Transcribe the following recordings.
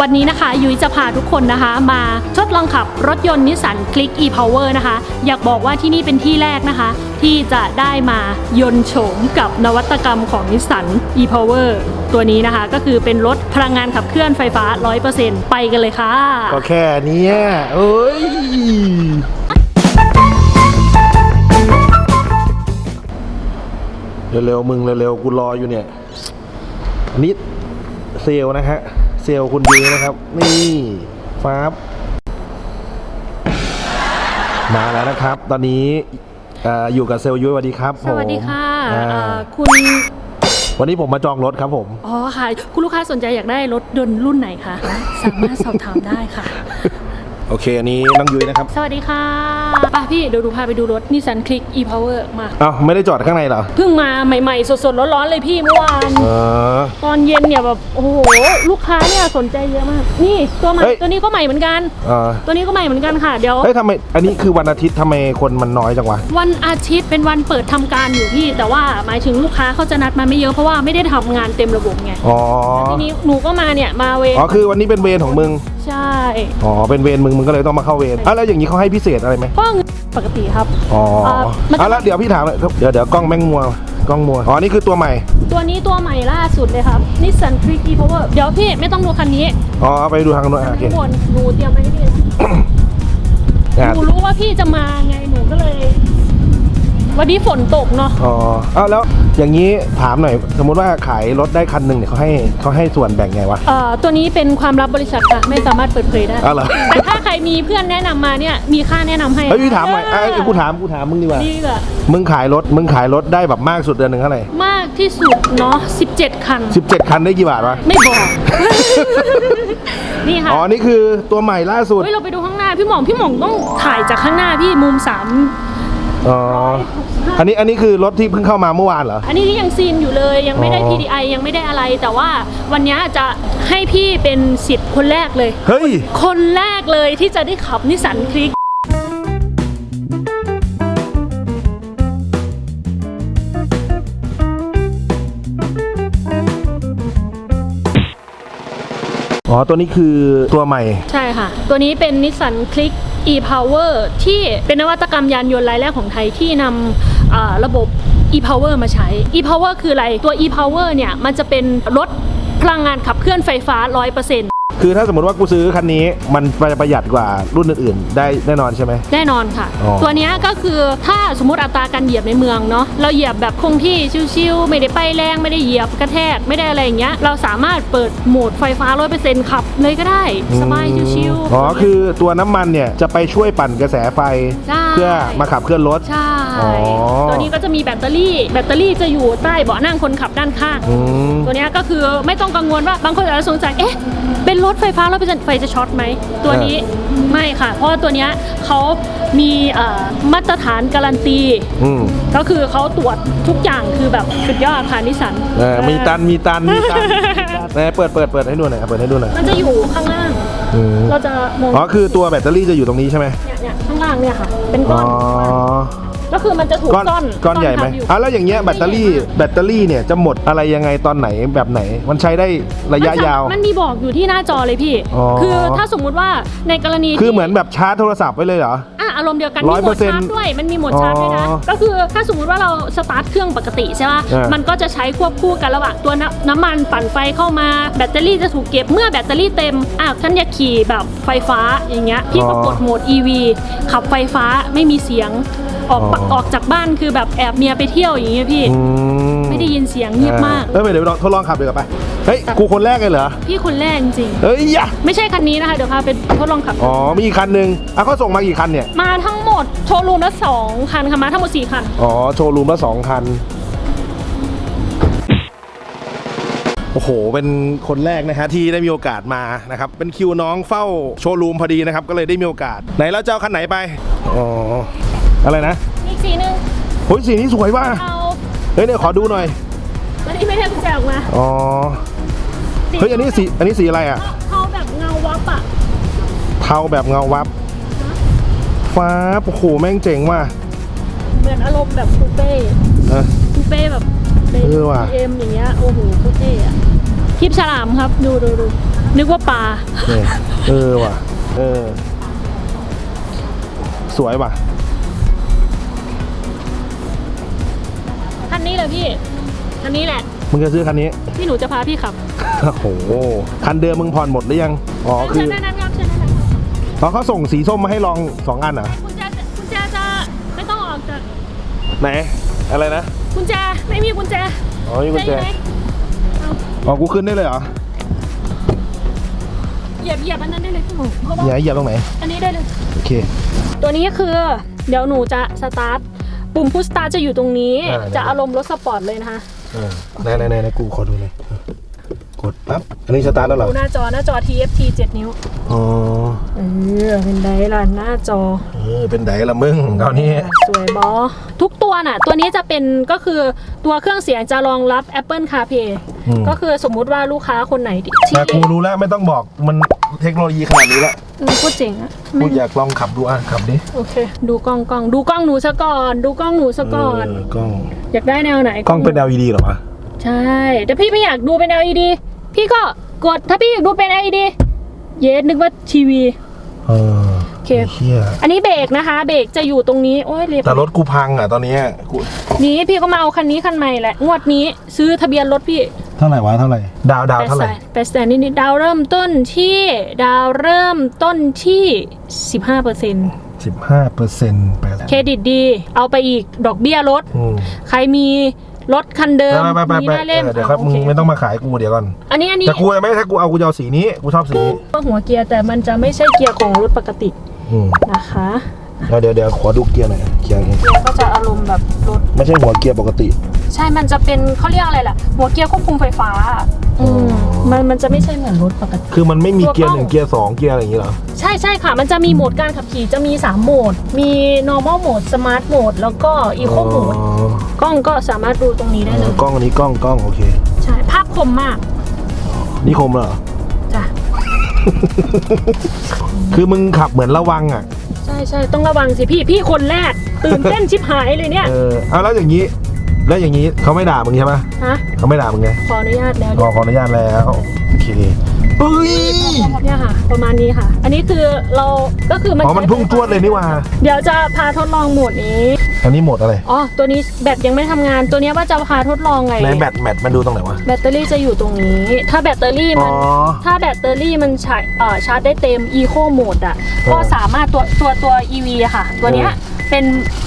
วันนี้นะคะ ยุ้ยจะพาทุกคนนะคะ มาทดลองขับรถยนต์นิสสันคลิก e-power นะคะ อยากบอกว่าที่นี่เป็นที่แรกนะคะ ที่จะได้มายนโฉมกับนวัตกรรมของนิสสัน e-power ตัวนี้นะคะ ก็คือเป็นรถพลังงานขับเคลื่อนไฟฟ้า 100%ไปกันเลยค่ะ ก็แค่นี้เอ้ยเร็วๆมึงเร็วๆกูรออยู่เนี่ยนนี้เซลนะฮะ เซลลคุณดีนะครับ นี่ฟ้าบมาแล้วนะครับ ตอนนี้เอ่ออยู่กับเซลลยุ้ยสวัสดีครับสวัสดีค่ะผมอ่าเอ่อคุณ วันนี้ผมมาจองรถครับผม อ๋อค่ะ คุณลูกค้าสนใจอยากได้รถยนต์รุ่นไหนคะ สามารถสอบถามได้ค่ะ โอเค อันนี้น้องยุ้ยนะครับสวัสดีค่ะป่ะพี่เดี๋ยวดูพาไปดูรถนิสสันคลิก e-power มา เอ้าไม่ได้จอดข้างในเหรอเพิ่งมาใหม่ ๆ สดๆ ร้อนๆ เลยพี่เมื่อวาน เออ ตอนเย็นเนี่ยแบบโอ้โหลูกค้าเนี่ยสนใจเยอะมาก นี่ตัวใหม่เฮ้ย ตัวนี้ก็ใหม่เหมือนกัน เออตัวนี้ก็ใหม่เหมือนกันค่ะเดี๋ยว เฮ้ยทำไมอันนี้คือวันอาทิตย์ทำไมคนมันน้อยจังวะ วันอาทิตย์เป็นวันเปิดทำการอยู่พี่ แต่ว่าหมายถึงลูกค้าเขาจะนัดมาไม่เยอะเพราะว่าไม่ได้ทำงานเต็มระบบไงอ๋อ ทีนี้หนูก็มาเนี่ยมาเวรอ๋อคือวันนี้เป็นเวรของมึง ใช่ อ๋อเป็นเวรมึงมึงก็เลยต้องมาเข้าเวรอะแล้วอย่างนี้เขาให้พิเศษอะไรไหมก็เงินปกติครับ อ๋อเอ่อมันจะ อะแล้วเดี๋ยวพี่ถามเลยเดี๋ยวเดี๋ยวกล้องแม่งมัวกล้องมัวอ๋อนี่คือตัวใหม่ตัวนี้ตัวใหม่ล่าสุดเลยครับ Nissan Click e-power เดี๋ยวพี่ไม่ต้องดูคันนี้อ๋อเอาไปดูทางโน้นอะโอเคข้างบนหนูเตรียมไว้ให้พี่แล้วอะหนูรู้ว่าพี่จะมาไงหนูก็เลย วันนี้ฝนตกเนาะอ๋อเอาแล้วอย่างนี้ถามหน่อย สมมุติว่าขายรถได้คันหนึ่งเนี่ยเขาให้เขาให้ส่วนแบ่งไงวะ เอ่อตัวนี้เป็นความลับบริษัทค่ะไม่สามารถเปิดเผยได้อ้าวเหรอ แต่ถ้าใครมีเพื่อนแนะนำมาเนี่ยมีค่าแนะนำให้เฮ้ยพี่ถามหน่อยไอ้ยกูถามกูถามมึงดีกว่านี่ก็มึงขายรถมึงขายรถได้แบบมากสุดเดือนหนึ่งเท่าไหร่มากที่สุดเนาะ17 คัน สิบเจ็ดคันได้กี่บาทวะไม่บอก นี่ค่ะอ๋อนี่คือตัวใหม่ล่าสุด เฮ้ยเราไปดูข้างหน้าพี่หม่องพี่หม่องต้องถ่ายจากข้างหน้าพี่มุมสาม อ๋อ อันนี้อันนี้คือรถที่เพิ่งเข้ามาเมื่อวานเหรอ อันนี้ยังซีนอยู่เลยยังไม่ได้ อ๋อ PDI ยังไม่ได้อะไร แต่ว่าวันนี้จะให้พี่เป็นสิทธิ์คนแรกเลย เฮ้ย คนแรกเลยที่จะได้ขับนิสสันคลิก อ๋อ ตัวนี้คือตัวใหม่ ใช่ค่ะ ตัวนี้เป็นนิสสันคลิก e-power ที่เป็นนวัตกรรมยานยนต์รายแรกของไทยที่นำระบบ e-power มาใช้ e-power คืออะไร ตัว e-power เนี่ย มันจะเป็นรถพลังงานขับเคลื่อนไฟฟ้า 100% คือถ้าสมมติว่ากูซื้อคันนี้มันจะประหยัดกว่ารุ่นอื่นๆ ได้แน่นอนใช่ไหม แน่นอนค่ะ อ๋อ ตัวเนี้ยก็คือถ้าสมมติอัตราการเหยียบในเมืองเนาะเราเหยียบแบบคงที่ชิวๆไม่ได้ไปแรงไม่ได้เหยียบกระแทกไม่ได้อะไรอย่างเงี้ยเราสามารถเปิดโหมดไฟฟ้า 100%ขับเลยก็ได้สบายชิวๆ อ๋อคือตัวน้ำมันเนี่ยจะไปช่วยปั่นกระแสไฟ ใช่ เพื่อมาขับเคลื่อนรถ ใช่ อ๋อ ตัวนี้ก็จะมีแบตเตอรี่ แบตเตอรี่จะอยู่ใต้เบาะนั่งคนขับด้านข้าง อืม ตัวเนี้ยก็คือไม่ต้องกังวลว่าบางคนอาจจะสงสัย เอ๊ะ เป็นรถไฟฟ้าร้อยเปอร์เซ็นต์ไฟจะช็อตไหมตัวนี้ไม่ค่ะ เพราะว่าตัวเนี้ยเขามีเอ่อมาตรฐานการันตีอืมก็คือเขาตรวจทุกอย่างคือแบบสุดยอดค่ะนิสสันเออมีตันมีตันมีตันไหนเปิดเปิดเปิดให้ดูหน่อยครับเปิดให้ดูหน่อยมันจะอยู่ข้างล่าง อืมเราจะมองอ๋อคือตัวแบตเตอรี่จะอยู่ตรงนี้ใช่ไหมเนี่ยเนี่ยข้างล่างเนี่ยค่ะ เป็นอ๋ก้ออน ก็คือมันจะถูกก้อนซ่อนก้อนใหญ่ไหมซ่ทับยู่อะแล้วอย่างเงี้ยแบตเตอรี่แบตเตอรี่เนี่ยจะหมดอะไรยังไงตอนไหนแบบไหน มันใช้ได้ระยะมันจยาว มันมีบอกอยู่ที่หน้าจอเลยพี่ อ๋อ คือถ้าสมมุติว่าในกรณีคือที่ เหมือนแบบชาร์จโทรศัพท์ไว้เลยเหรอ อะอารมณ์เดียวกันมีโหมด100%ชาร์จด้วยมันมีโหมดชาร์จด้วยนะ อ๋อก็คือถ้าสมมุติว่าเราสตาร์ทเครื่องปกติใช่ป่ะเออมันก็จะใช้ควบคู่กันระหว่างตัวน้ำน้ำมันปั่นไฟเข้ามา แบตเตอรี่จะถูกเก็บเมื่อแบตเตอรี่เต็มอะฉันอยากขี่แบบไฟฟ้าอย่างเงี้ยพี่ก็กดโหมด EV ขับไฟฟ้าไม่มีเสียง ออกปะออกจากบ้านคือแบบแอบเมียไปเที่ยวอย่างเงี้ยพี่อืไม่ได้ยินเสียงเงียบมาก เออเดี๋ยวลองทดลองขับดีกว่าไป เฮ้ยกูคนแรกเลยเหรอ พี่คนแรกจริงเฮ้ยยะๆไม่ใช่คันนี้นะคะ เดี๋ยวพาไปทดลองขับ อ๋อ มีอีกคันหนึ่งอะเขาส่งมากี่คันเนี่ย มาทั้งหมดโชว์รูมละสองคันค่ะมาทั้งหมดสี่คัน อ๋อ โชว์รูมละสองคันโอ้โห เป็นคนแรกนะฮะที่ได้มีโอกาสมานะครับ เป็นคิวน้องเฝ้าโชว์รูมพอดีนะครับ ก็เลยได้มีโอกาส ไหนแล้วจะเอาคันไหนไป อ๋อ อะไรนะอีกสีหนึ่งเฮ้ยสีนี้สวยว่ะเอาเฮ้ยเนี่ยขอดูหน่อยวันนี้ไม่ได้กุญแจออกมาอ๋อเฮ้ยอันนี้สีอันนี้สีอะไรอะเอาแบบเงาวับอะเทาแบบเงาวับ ฟ้าโอ้โหแม่งเจ๋งว่ะเหมือนอารมณ์แบบคูเป้เออ คูเป้แบบเป็นเออว่ะ เอ็มอย่างเงี้ยโอ้โหโคตรเท่อะคลิปฉลามครับดูดูดูนึกว่าปลานี่เออว่ะ เออ สวยว่ะ คันนี้เลยพี่ คันนี้แหละ มึงจะซื้อคันนี้ ที่หนูจะพาพี่ขับโอ้โห คันเดิมมึงผ่อนหมดหรือยัง อ๋อคืเชิอญนั่นครับเชิญนั่นครับเพราะเขาส่งสีส้มมาให้ลองสองอันเหรอกุญแจกุญแจจะไม่ต้องออกจากไหน อะไรนะกุญแจไม่มีกุญแจอ๋อมีกุญแจใช่ไหมเอาอ๋อ กูขึ้นได้เลยเหรอ เหยียบเหยียบอันนั้นได้เลยพี่หมูเพราะว่าอย่าให้เหยียบตรงไหน อันนี้ได้เลย โอเค ตัวนี้คือ เดี๋ยวหนูจะสตาร์ท ปุ่มพุชสตาร์ทจะอยู่ตรงนี้ อ่า จะอารมณ์รถสปอร์ตเลยนะคะเออไหนไหนไหนไหนกูขอดูหน่อยกดปั๊บอันนี้สตาร์ทแล้วเหรอดูหน้าจอหน้าจอ TFT 7 นิ้ว อ๋อเออเป็นไดล่ะหน้าจอเออเป็นไดละมึงคราวนี้ สวยบอ ทุกตัวน่ะ ตัวนี้จะเป็นก็คือตัวเครื่องเสียงจะรองรับ Apple CarPlay อืม ก็คือสมมุติว่าลูกค้าคนไหนที่แต่กูรู้แล้วไม่ต้องบอกมันเทคโนโลยีขนาดนี้แล้วอืมพูดเจ๋งอะกูอยากลองขับดูอะขับดิโอเค ดูกล้องกล้องดูกล้องหนูซะก่อน ดูกล้องหนูซะก่อน เออกล้องอยากได้แนวไหนกล้องเป็น LED เหรอวะใช่แต่พี่ไม่อยากดูเป็น LED พี่ก็กดถ้าพี่อยากดูเป็น LED เยสนึกว่าทีวี เออโอ เคเฮียอันนี้เบรกนะคะ เบรกจะอยู่ตรงนี้โอ้ยเรียบแต่รถกูพังอะตอนนี้กูนี้พี่ก็มาเอาคันนี้คันใหม่แหละงวดนี้ซื้อทะเบียนรถพี่เท่าไหร่วะเท่าไหร่ดาวดาวแปดเท่าไหแสร่นแปดแสนนิดๆดาวเริ่มต้นที่ดาวเริ่มต้นที่15%เสิบห้าเปอร์เซ็นต์แปดครดิตดี เอาไปอีกดอกเบี้ยลดอืมใครมีรถคันเดิมไปไปไปมีไปหน้าเล่มเออเดี๋ยวครับโอมึงเคไม่ต้องมาขายกูเดี๋ยวก่อน อันนี้อันนี้แต่กูจะไม่ถ้ากูเอากูจะเอาสีนี้ กูชอบสีนี้ก็หัวเกียร์แต่มันจะไม่ใช่เกียร์ของรถปกติ อืมนะคะแล้วเดี๋ยวเดี๋ยวขอดูเกียร์หน่อยเกียร์นี้เกียร์ก็จะอารมณ์แบบรถไม่ใช่หัวเกียร์ปกติ ใช่มันจะเป็นเขาเรียกอะไรล่ะ หัวเกียร์ควบคุมไฟฟ้าอืมมันมันจะไม่ใช่เหมือนรถปกติ คือมันไม่มีเกียร์ตัวกล้องหนึ่งเกียร์สองเกียร์อะไรอย่างงี้เหรอ ใช่ใช่ค่ะ มันจะมีโหมดการขับขี่จะมี 3 โหมด มี normal mode smart mode แล้วก็ eco mode กล้องก็สามารถดูตรงนี้ได้อ๋เลอยกล้องอันนี้กล้องกล้องโอเค ใช่ ภาพคมมาก นี่คมเหรอจ้ะ คือมึงขับเหมือนระวังอะ ใช่ใช่ต้องระวังสิพี่พี่คนแรก ตื่นเต้นชิบหายเลยเนี่ย เออเอาแล้วอย่างนี้ แล้วอย่างนี้เขาไม่ด่ามึงใช่ไหมฮะ เขาไม่ด่ามึงไงขออนุญาตแล้วขอขออนุญาตแล้วโอเคเฮ้ยเนี่ยค่ะ ประมาณนี้ค่ะ อันนี้คือเราก็คือมันอ๋อมันพุ่งจวดเลยนี่หว่า เดี๋ยวจะพาทดลองโหมดนี้อันนี้โหมดอะไรอ๋อตัวนี้แบตยังไม่ทำงาน ตัวเนี้ยว่าจะพาทดลองไง ในแบตแบตมันดูตรงไหนวะ แบตเตอรี่จะอยู่ตรงนี้ ถ้าแบตเตอรี่อ๋มัอน ถ้าแบตเตอรี่มันชาร์จเอ่อชาร์จได้เต็ม Eco Mode อะ เออก็สามารถตัวตัวตัว EV อะค่ะ ตัวเนี้ยเออ เป็น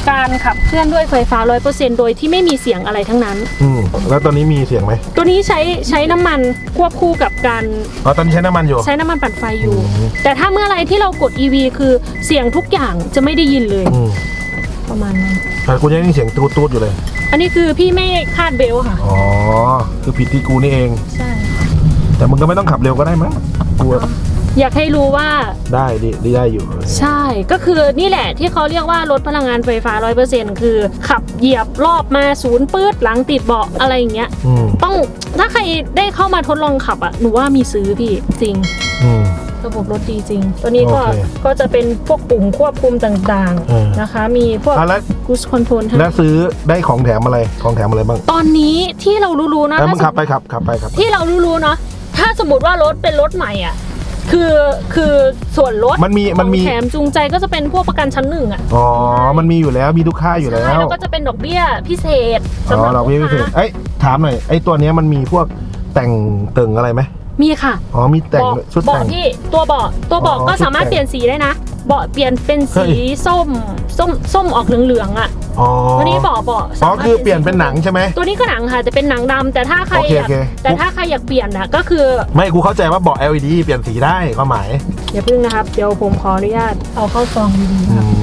การขับเคลื่อนด้วยไฟฟ้า 100%โดยที่ไม่มีเสียงอะไรทั้งนั้น อืมแล้วตอนนี้มีเสียงไหมตัวนี้ใช้ใช้น้ำมันควบคู่กับการอ๋อตอนนี้ใช้น้ำมันอยู่ ใช้น้ำมันปั่นไฟอยู่ อืม แต่ถ้าเมื่อไรที่เรากด EV คือเสียงทุกอย่างจะไม่ได้ยินเลย อืม ประมาณนั้น แต่กูยังได้ยินเสียงตูดตูดอยู่เลย อันนี้คือพี่ไม่คาดเบลต์ค่ะ อ๋อ คือผิดที่กูนี่เอง ใช่ แต่มึงก็ไม่ต้องขับเร็วก็ได้มั้งกูว่าอยากให้รู้ว่าได้ดีดีได้อยู่ ใช่ก็คือนี่แหละที่เขาเรียกว่ารถพลังงานไฟฟ้า 100%คือ ขับเหยียบรอบมาศูนย์ปื๊ดหลังติดเบาะอะไรอย่างเงี้ย อืมต้องถ้าใครได้เข้ามาทดลองขับอะหนูว่ามีซื้อพี่จริง อืม ระบบรถดีจริง ตัวนี้ก็โอเคก็จะเป็นพวกปุ่มควบคุมต่างเออ ๆนะคะ มีพวก อะแล้วกูสคอนโทรลแล้วซื้อได้ของแถมอะไรของแถมอะไรบ้างตอนนี้ที่เรารู้ๆนะแล้วมึงถ้าขับไปขับขับไปขับไปที่เรารู้ๆเนาะถ้าสมมติว่ารถเป็นรถใหม่อะคือคือส่วนลดมันมีมันมีของแถมจูงใจก็จะเป็นพวกประกันชั้นหนึ่งอะอ๋อมันมีอยู่แล้วมีทุกค่ายอยู่แล้ใช่วแล้วก็จะเป็นดอกเบี้ยพิเศษอ๋สำหอรับเราไม่ลูพิกเศษค้าเอ้ยถามหน่อยไอ้ตัวเนี้ยมันมีพวกแต่งเติ่งอะไรไหม มีค่ะอ๋อมีแต่งเบาะชุดเบาะแต่ง พี่ตัวเบาะตัวเบาะอ๋อก็สามารถชุดแต่ง เปลี่ยนสีได้นะ เบาะเปลี่ยนเป็นเฮ้สียส้มส้มส้มออกเหลืองๆอะอ๋อตัวนี้เบาะเบาะอ๋อสามารถคือเปลี่ยนเป็นหนังใช่ไหม ตัวนี้ก็หนังค่ะ จะเป็นหนังดำแต่ถ้าใครโอเคอยากโอเค แต่ถ้าใครอยากเปลี่ยนนะก็คือไม่กูเข้าใจว่าเบาะ LED เปลี่ยนสีได้ความหมายอย่าพึ่งนะครับ เดี๋ยวผมขออนุญาตเอาเข้าซองดีๆอืครับม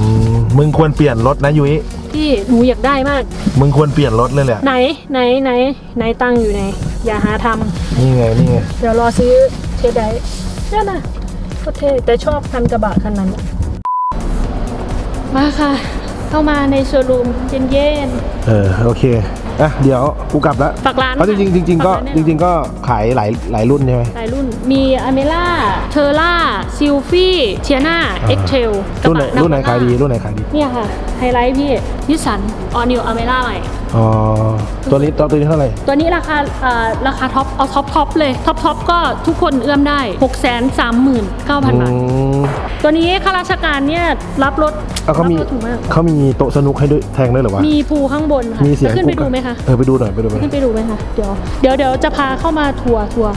มึงควรเปลี่ยนรถนะยุ้ยพี่หนูอยากได้มาก มึงควรเปลี่ยนรถเลยแหละ ไหนไหนไหนไหนตังค์อยู่ไหน อย่าหาทำนี่ไงนี่ไงเดี๋ยวรอซื้อเทสได้เนี่ยนะโคตรเท่แต่ชอบคันกระบะคันนั้นอะมาค่ะ เข้ามาในโชว์รูมเย็นเออโอเค อะเดี๋ยวกูกลับแล้วๆฝากร้านเพราะจริงๆจริงๆก็ฝาานแน่นจอน ริง ๆ ก็ขายหลายหลายรุ่นใช่ไหม หลายรุ่น มีอเมล่า เทอร่าเซซิลฟี่เทียนาเอ็กเทลรุ่นไหนรุ่นไหนขายดีรุ่นไหนขายดีเนี่ยค่ะ ไฮไลท์พี่นิสสันออนิวอเมร่าใหม่ อ๋อตัวนี้ตัวนี้เท่าไหร่ตัวนี้ราคาเอ่อราคาท็อป เอาท็อปท็อปเลย ท็อปท็อปก็ทุกคนเอื้อมได้ 6 3 9 9 0 0 0 บาท อืม ตัวนี้ข้าราชการเนี่ยรับรถเอาเขามีรับรถถูกมาก เขามีโต๊ะสนุกให้ด้วยแทงด้วยเหรอวะ มีภูข้างบนค่ะมีเสียงจะขึ้นไปกุ๊กดูไหมคะเออไปดูหน่อยไปดูไหมขึ้นไปดูไหมคะเดี๋ยวเดี๋ยวเดี๋ยวจะพาเข้ามาทัวร์ทัวร์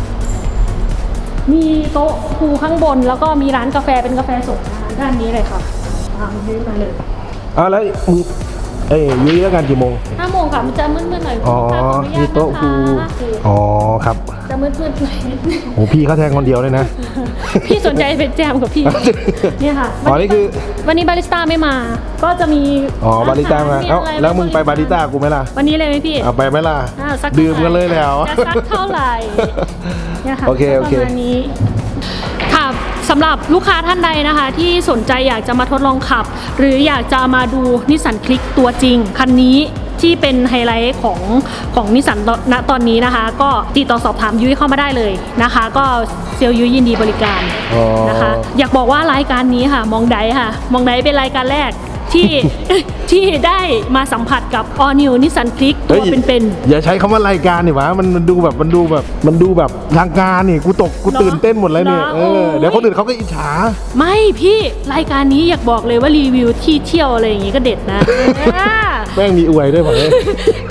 มีโต๊ะภูข้างบน แล้วก็มีร้านกาแฟเป็นกาแฟสดนะคะด้านนี้เลยค่ะตามนี้มาเลยอะแล้วมึงเอ้ยยุ้ยแล้วกันกี่โมงห้าโมงค่ะมันจะมืดๆหน่อยอ๋อค่ะขออนุญามีตโต๊ะนะครูคะอ๋อครับจะมืดๆหน่อยนิดนึงโหพี่เขาแทงคนเดียวเลยนะ พี่สนใจเป็นแจมกับพี่เนี่ยค่ะอ๋อนี่คือวันนี้บาริสต้าไม่มา ก็จะมีอ๋อบาริต้ามาอหรเอ้าอะไรแล้วมึงไปบาริต้ากูไหมล่ะวันนี้เลยไหมพี่เอาไปไหมล่ะอ่าสักดื่มกันเลยแล้วจะสักเท่าไหร่เนี่ยค่ะโอเคโอเคประมาณนี้ค่ะสำหรับลูกค้าท่านใดนะคะ ที่สนใจอยากจะมาทดลองขับ หรืออยากจะมาดูนิสสันคลิกตัวจริงคันนี้ ที่เป็นไฮไลท์ของของนิสสันณตอนนี้นะคะ ก็ติดต่อสอบถามยุ้ยเข้ามาได้เลยนะคะ ก็เซลล์ยุ้ยยินดีบริการอ๋อนะคะ อยากบอกว่ารายการนี้ค่ะ มองไดค่ะ มองไดเป็นรายการแรก ที่ ที่ได้มาสัมผัสกับ All New Nissan Click ตัวฮ้ยเป็นๆ อย่าใช้คำว่ารายการนี่วะมันมันดูแบบมันดูแบบมันดูแบบทางการนี่กูตกกูเหรอตื่นเต้นหมดแล้วเนี่ยเหรอเออโอ้ยเดี๋ยวคนอื่นเขาก็อิจฉา ไม่พี่รายการนี้อยากบอกเลยว่ารีวิวที่เที่ยวอะไรอย่างงี้ก็เด็ดนะ อ่าแม่งมีอวยด้วยผมเลย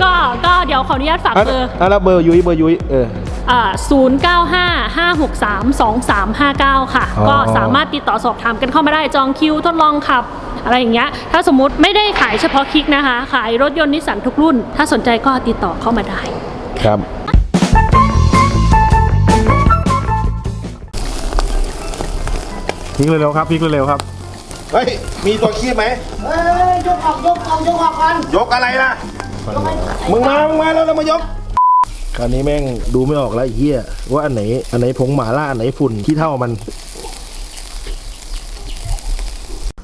ก็ก็เดี๋ยวขออนุญาตฝากอะเบอร์ อะแล้วเบอร์ยุ้ยเบอร์ยุ้ยเออ อ่า0 9 5 5 6 3 2 3 5 9 ค่ะอ๋อก็สามารถติดต่อสอบถามกันเข้ามาได้จองคิวทดลองขับ อะไรอย่างเงี้ย ถ้าสมมติไม่ได้ขายเฉพาะคลิกนะคะ ขายรถยนต์นิสสันทุกรุ่น ถ้าสนใจก็ติดต่อเข้ามาได้ ครับ พลิกเร็วๆครับพลิกเร็วๆครับ เฮ้ย มีตัวคีบไหม เอ้ยยกออกยกออกยกออกกันยกอะไรล่ะ มึงมา มึงมาแล้วเรามายก คราวนี้แม่งดูไม่ออกแล้วไอ้เฮียว่าอันไหน อันไหนผงหมาล่าอันไหนฝุ่นที่เท่ามัน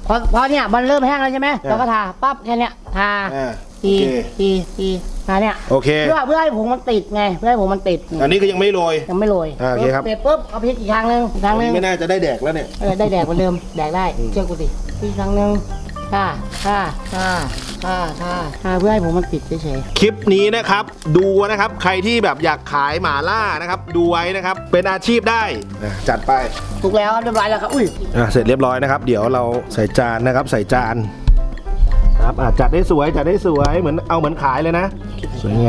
พอพอเนี่ยมันเริ่มแห้งแล้วใช่ไหมอ่า เราก็ทาปั๊บแค่เนี้ยทาอ่าทีโอเค ทีทีทาเนี่ยโอเค เพื่อเพื่อให้ผงมันติดไงเพื่อให้ผงมันติดอันนี้ก็ยังไม่โรย ยังไม่โรยอ่าโอเคครับ เสร็จปุ๊บเอาพริกอีกครั้งหนึงอีกครั้งหนึงไม่น่าจะได้แดกแล้วเนี่ย เออได้แดกเหมือนเดิมแดกได้เชื่อกูสิอีกครั้งหนึง ท่าท่าท่าท่าท่าท่าเพื่อให้ผงมันติดเฉยคลิปนี้นะครับ ดูนะครับใครที่แบบอยากขายหมาล่านะครับ ดูไว้นะครับ เป็นอาชีพได้อะจัดไปๆถูกแล้วครับเรียบร้อยแล้วครับ อุ้ย อะเสร็จเรียบร้อยนะครับ เดี๋ยวเราใส่จานนะครับ ใส่จานครับอะจัดได้สวยจัดได้สวยเหมือนเอาเหมือนขายเลยนะสวยงาม